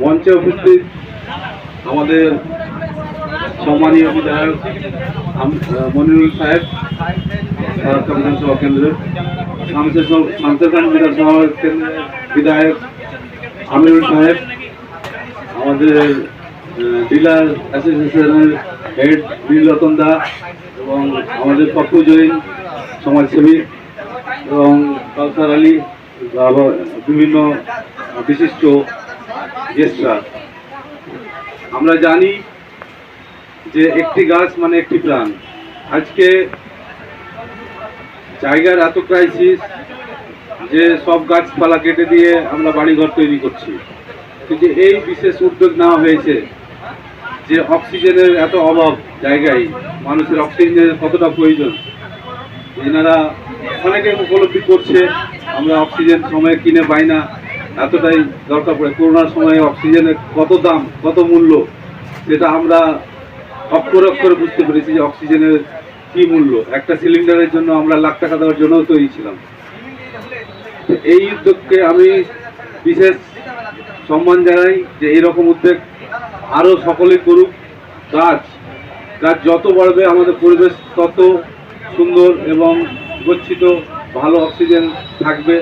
মঞ্চে উপস্থিত আমাদের সম্মানীয় বিধায়ক মনিরুল সাহেব বিধানসভা কেন্দ্রের শামসের সব- শামসের খান বিধানসভা কেন্দ্রের বিধায়ক আমিরুল সাহেব, আমাদের ডিলার অ্যাসোসিয়েশনের হেড নীলরতন দা এবং আমাদের পপ্পু জৈন সমাজসেবী এবং কাউসার আলী বিভিন্ন বিশিষ্ট গেস্টরা আমরা জানি যে একটি গাছ মানে একটি প্রাণ। আজকে জায়গার এত ক্রাইসিস যে সব গাছপালা কেটে দিয়ে আমরা বাড়িঘর তৈরি করছি। কিন্তু এই বিশেষ উদ্যোগ নেওয়া হয়েছে যে অক্সিজেনের এত অভাব জায়গায়, মানুষের অক্সিজেনের কতটা প্রয়োজন এনারা অনেকে উপলব্ধি করছে, আমরা অক্সিজেন সময়ে কিনে পাই না, এতটাই দরকার পড়ে। করোনার সময়ে অক্সিজেনের কত দাম, কত মূল্য, সেটা আমরা অক্ষরে অক্ষরে বুঝতে পেরেছি যে অক্সিজেনের কি মূল্য। একটা সিলিন্ডারের জন্য আমরা লাখ টাকা দেওয়ার জন্য তৈরি ছিলাম। এই উদ্যোগকে আমি বিশেষ সম্মান জানাই যে এইরকম উদ্যোগ আরও সকলেই করুক। গাছ গাছ যত বাড়বে, আমাদের পরিবেশ তত সুন্দর এবং গচ্ছিত, ভালো অক্সিজেন থাকবে।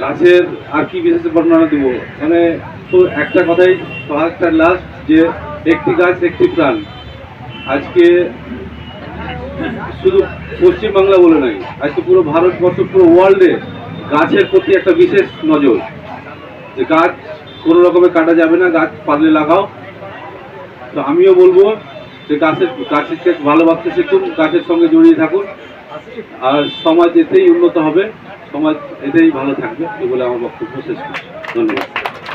গাছের আর কি বিশেষ বর্ণনা দেবো? মানে তো একটা কথাই একটা লাস্ট যে একটি গাছ, একটি প্রাণ। আজকে শুধু পশ্চিমবাংলা বলে নাই, আজকে পুরো ভারতবর্ষ, পুরো ওয়ার্ল্ডে গাছের প্রতি একটা বিশেষ নজর। যে গাছ কোনো রকমে কাটা যাবে না, গাছ পারলে লাগাও। তো আমিও বলব যে গাছের গাছের সে ভালোবাসতে শিখুন, গাছের সঙ্গে জড়িয়ে থাকুন। আর সমাজ এতেই উন্নত হবে। সমাজ এতেই ভালো থাকবে এগুলো বলে আমার বক্তব্য শেষ করছি। ধন্যবাদ।